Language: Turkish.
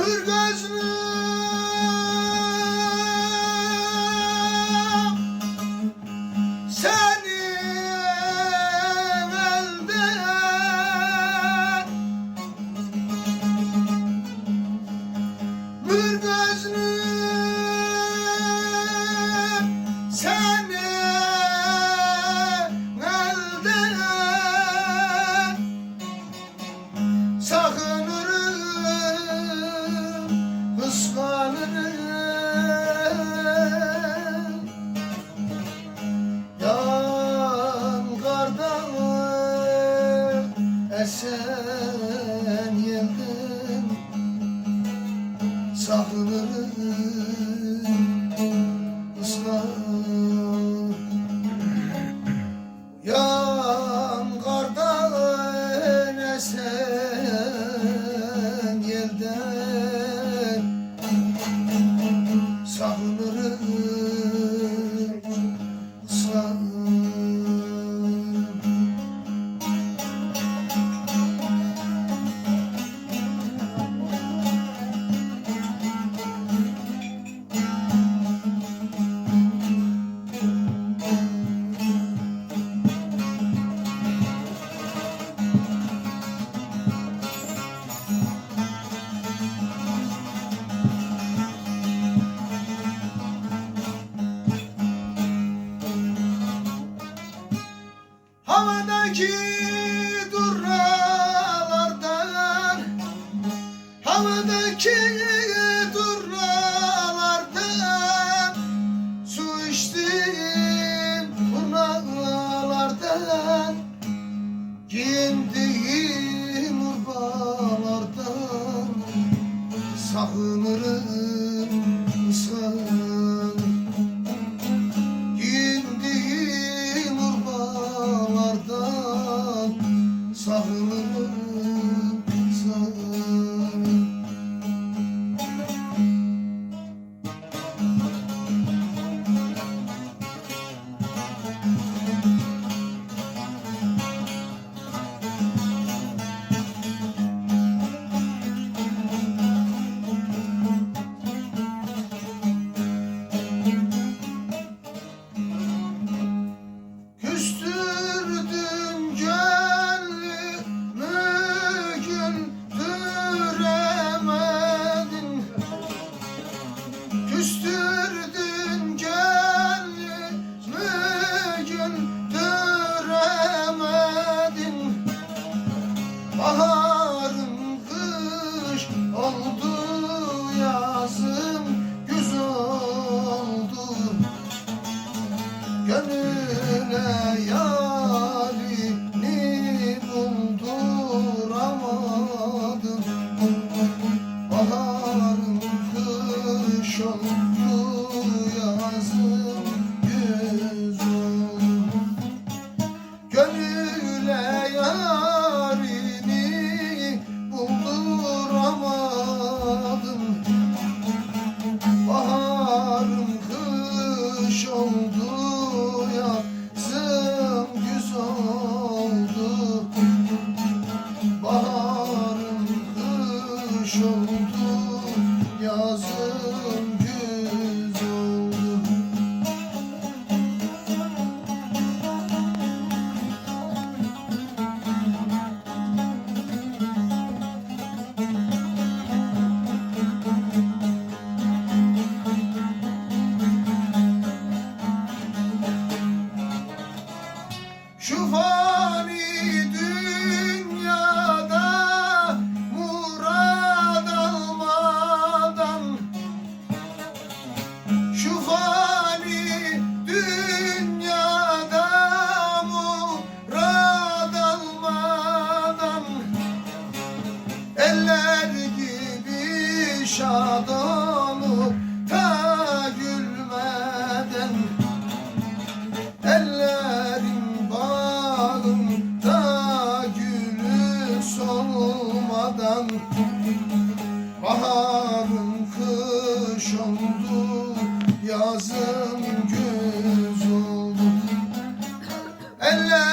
Hür gözlü seni elden Hür ıslanırım Yan kardan esen yelden Saklanırım ıslanırım Tanrı'nın ki durralardan Havadaki durralardan Su içtim turnalardan Giyindiğim urbalardan Sağınırım sahılın alone. Şu şad olup ta gülmeden Ellerim bağım ta gülü solmadan. Baharım kış oldu yazım güz oldu. Eller